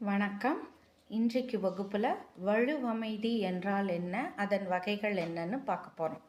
வணக்கம். இன்றைக்கு வகுப்பில் வலுவமைதி என்றால் என்ன? அதன் வகைகள் என்னன்னு பார்க்க போகிறோம்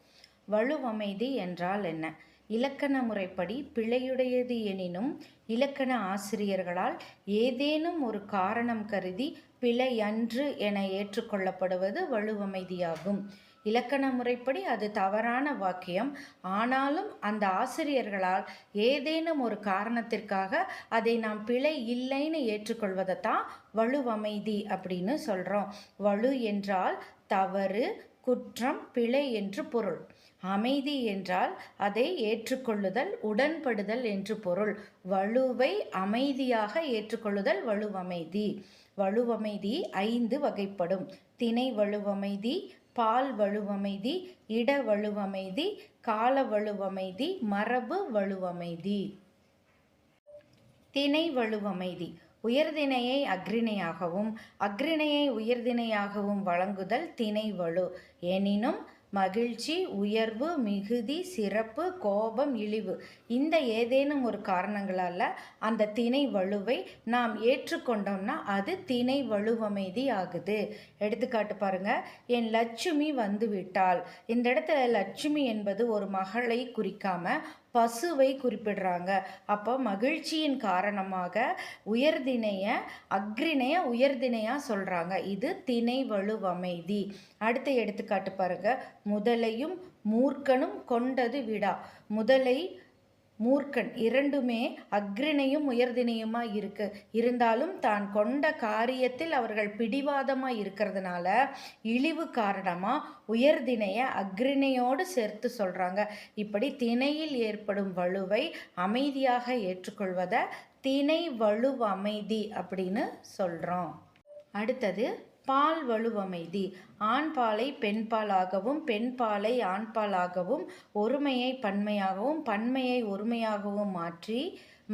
வலுவமைதி என்றால் என்ன? இலக்கண முறைப்படி பிழையுடையது எனினும் இலக்கண ஆசிரியர்களால் ஏதேனும் ஒரு காரணம் கருதி பிழையன்று என ஏற்றுக்கொள்ளப்படுவது வலுவமைதியாகும். இலக்கண முறைப்படி அது தவறான வாக்கியம். ஆனாலும் அந்த ஆசிரியர்களால் ஏதேனும் ஒரு காரணத்திற்காக அதை நாம் பிழை இல்லைன்னு ஏற்றுக்கொள்வதைத்தான் வலுவமைதி அப்படின்னு சொல்கிறோம் வலு என்றால் தவறு குற்றம் பிழை என்று பொருள். அமைதி என்றால் அதை ஏற்றுக்கொள்ளுதல் உடன்படுதல் என்று பொருள். வலுவை அமைதியாக ஏற்றுக்கொள்ளுதல் வலுவமைதி. வலுவமைதி ஐந்து வகைப்படும். திணை வலுவமைதி பால் வலுவமைதி இட வலுவமைதி கால வலுவமைதி மரபு வலுவமைதி திணை வலுவமைதி உயர்திணையை அக்ரிணையாகவும் அக்ரிணையை உயர்திணையாகவும் வழங்குதல் திணை வலு எனினும் மகிழ்ச்சி உயர்வு மிகுதி சிறப்பு கோபம் இழிவு. இந்த ஏதேனும் ஒரு காரணங்களால் அந்த திணை வலுவை நாம் ஏற்றுக்கொண்டோம்னா அது திணை வலுவமைதி ஆகுது. எடுத்துக்காட்டு பாருங்க. என் லட்சுமி வந்துவிட்டாள். இந்த இடத்துல லட்சுமி என்பது ஒரு மகளை குறிக்காம பசுவை குறிப்பிடுறாங்க. அப்போ மகிழ்ச்சியின் காரணமாக உயர்திணைய அக்ரிணைய உயர்திணையாக சொல்கிறாங்க இது திணை வலுவமைதி அடுத்த எடுத்துக்காட்டு பாருங்க. முதலையும் மூர்க்கனும் கொண்டது விடா. முதலை மூர்க்கன் இரண்டுமே அக்ரிணையும் உயர்திணையுமா இருக்கு. இருந்தாலும் தான் கொண்ட காரியத்தில் அவர்கள் பிடிவாதமா இருக்கிறதுனால இழிவு காரணமா உயர்திணைய அக்ரிணையோடு சேர்த்து சொல்றாங்க. இப்படி திணையில் ஏற்படும் வலுவை அமைதியாக ஏற்றுக்கொள்வதை திணை வலுவமைதி அப்படின்னு சொல்கிறோம் அடுத்தது பால் வலுவமைதி. ஆண் பாலை பெண் பாலாகவும் பெண் பாலை ஆண் பாலாகவும் ஒருமையை பன்மையாகவும் பன்மையை ஒருமையாகவும் மாற்றி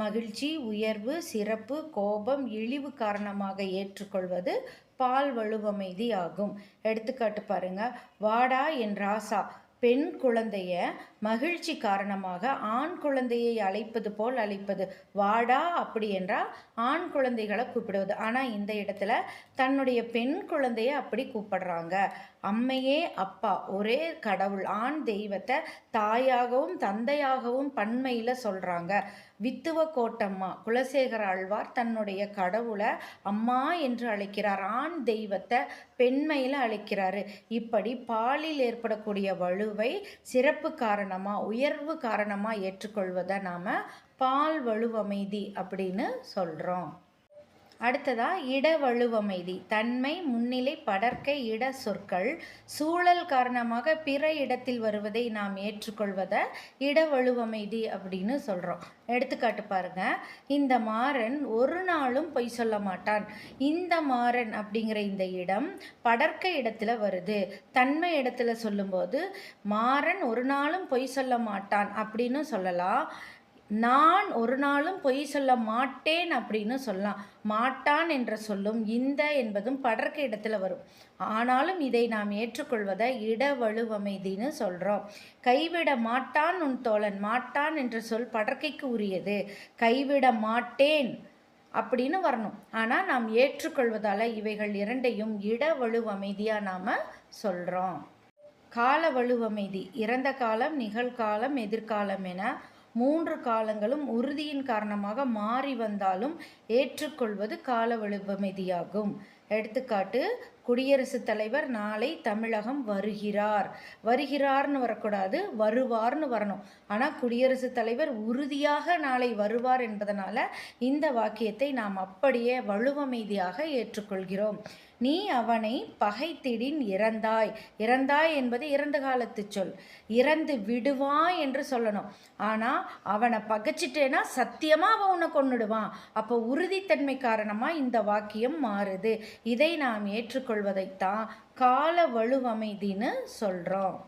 மகிழ்ச்சி உயர்வு சிறப்பு கோபம் இழிவு காரணமாக ஏற்றுக்கொள்வது பால் வலுவமைதி ஆகும். எடுத்துக்காட்டு பாருங்க. வாடா என் ராசா. பெண் குழந்தைய மகிழ்ச்சி காரணமாக ஆண் குழந்தையை அழைப்பது போல் அழைப்பது. வாடா அப்படி என்றால் ஆண் குழந்தைகளை கூப்பிடுவது. ஆனால் இந்த இடத்துல தன்னுடைய பெண் குழந்தைய அப்படி கூப்பிடுறாங்க. அம்மையே அப்பா ஒரே கடவுள் ஆண் தெய்வத்தை தாயாகவும் தந்தையாகவும் பன்மையில் சொல்கிறாங்க வித்துவ கோட்டம்மா குலசேகர ஆழ்வார் தன்னுடைய கடவுளை அம்மா என்று அழைக்கிறார். ஆண் தெய்வத்தை பெண்மையில் அழைக்கிறாரு. இப்படி பாலில் ஏற்படக்கூடிய வலு வலுவை சிறப்பு காரணமாக உயர்வு காரணமாக ஏற்றுக்கொள்வதை நாம் பால் வலுவமைதி அப்படின்னு சொல்கிறோம் அடுத்ததா இட வலுவமைதி தன்மை முன்னிலை படர்க்கை இட சொற்கள் சூழல் காரணமாக பிற இடத்தில் வருவதை நாம் ஏற்றுக்கொள்வதை இட வலுவமைதி அப்படின்னு சொல்கிறோம் எடுத்துக்காட்டு பாருங்க. இந்த மாறன் ஒரு நாளும் பொய் சொல்ல மாட்டான். இந்த மாறன் அப்படிங்கிற இந்த இடம் படர்க்க இடத்துல வருது. தன்மை இடத்துல சொல்லும்போது மாறன் ஒரு நாளும் பொய் சொல்ல மாட்டான் அப்படின்னு சொல்லலாம். நான் ஒரு நாளும் பொய் சொல்ல மாட்டேன் அப்படின்னு சொல்லலாம். மாட்டான் என்ற சொல்லும் இந்த என்பதும் படர்க்க இடத்துல வரும். ஆனாலும் இதை நாம் ஏற்றுக்கொள்வதை இடவழுவமைதின்னு சொல்கிறோம் கைவிட மாட்டான் உன் தோழன் மாட்டான் என்ற சொல் படற்கைக்கு உரியது. கைவிட மாட்டேன் அப்படின்னு வரணும். ஆனால் நாம் ஏற்றுக்கொள்வதால் இவைகள் இரண்டையும் இடவழுவமைதியாக நாம் சொல்கிறோம் கால வலுவமைதி இறந்த காலம் நிகழ்காலம் எதிர்காலம் என மூன்று காலங்களும் உறுதியின் காரணமாக மாறி வந்தாலும் ஏற்றுக்கொள்வது கால வலுவமைதியாகும் எடுத்துக்காட்டு குடியரசுத் தலைவர் நாளை தமிழகம் வருகிறார். வருகிறார்னு வரக்கூடாது வருவார்னு வரணும். ஆனால் குடியரசுத் தலைவர் உறுதியாக நாளை வருவார் என்பதனால இந்த வாக்கியத்தை நாம் அப்படியே வலுவமைதியாக ஏற்றுக்கொள்கிறோம். நீ அவனை பகைத்திடின் இறந்தாய். இறந்தாய் என்பது இறந்த காலத்து சொல். இறந்து விடுவாய் என்று சொல்லணும். ஆனால் அவனை பகைச்சிட்டேன்னா சத்தியமாக அவன் உன்னை கொண்டுடுவான் அப்போ உறுதித்தன்மை காரணமாக இந்த வாக்கியம் மாறுது. இதை நாம் ஏற்றுக்கொள் ஏற்றுக்கொள்வதைத்தான் கால வலுவமைதின்னு சொல்கிறோம்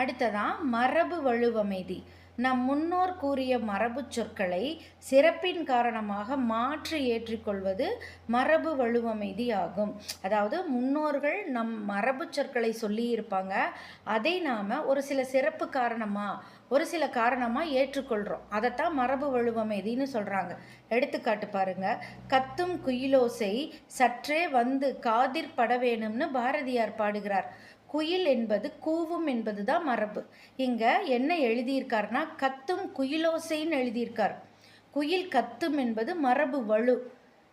அடுத்ததான் மரபு வலுவமைதி. நம் முன்னோர் கூறிய மரபு சொற்களை சிறப்பின் காரணமாக மாற்றி ஏற்றிக்கொள்வது மரபு வலுவமைதி ஆகும் அதாவது முன்னோர்கள் நம் மரபு சொற்களை சொல்லியிருப்பாங்க. அதை நாம் ஒரு சில சிறப்பு காரணமாக ஒரு சில காரணமாக ஏற்றுக்கொள்கிறோம் அதைத்தான் மரபு வலுவமைதின்னு சொல்கிறாங்க எடுத்துக்காட்டு பாருங்க. கத்தும் குயிலோசை சற்றே வந்து காதிர் பட வேணும்னு பாரதியார் பாடுகிறார். குயில் என்பது கூவும் என்பது தான் மரபு. இங்கே என்ன எழுதியிருக்காருன்னா கத்தும் குயிலோசைன்னு எழுதியிருக்கார். குயில் கத்தும் என்பது மரபு வலு.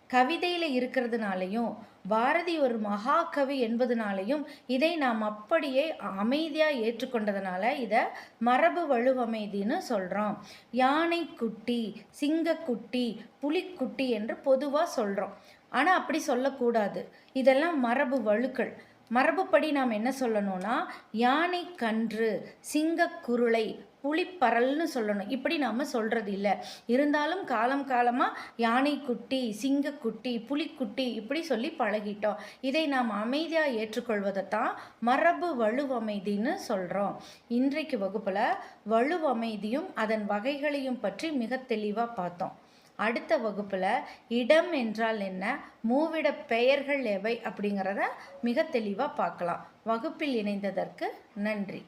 கவிதையில் இருக்கிறதுனாலையும் பாரதி ஒரு மகாகவி என்பதனாலையும் இதை நாம் அப்படியே அமைதியாக ஏற்றுக்கொண்டதுனால இதை மரபு வலுவமைதின்னு சொல்கிறோம் யானை குட்டி சிங்கக்குட்டி புலிக்குட்டி என்று பொதுவாக சொல்கிறோம் ஆனால் அப்படி சொல்லக்கூடாது. இதெல்லாம் மரபு வழுக்கள். மரபுப்படி நாம் என்ன சொல்லணும்னா யானை கன்று சிங்கக்குருளை புளிப்பறல்னு சொல்லணும். இப்படி நாம் சொல்கிறது இல்லை. இருந்தாலும் காலம் காலமாக யானைக்குட்டி சிங்கக்குட்டி புலிக்குட்டி இப்படி சொல்லி பழகிட்டோம். இதை நாம் அமைதியாக ஏற்றுக்கொள்வதை தான் மரபு வலுவமைதின்னு சொல்கிறோம் இன்றைக்கு வகுப்பில் வலுவமைதியும் அதன் வகைகளையும் பற்றி மிக தெளிவாக பார்த்தோம். அடுத்த வகுப்பில் இடம் என்றால் என்ன மூவிட பெயர்கள் எவை அப்படிங்கிறத மிக தெளிவாக பார்க்கலாம். வகுப்பில் இணைந்ததற்கு நன்றி.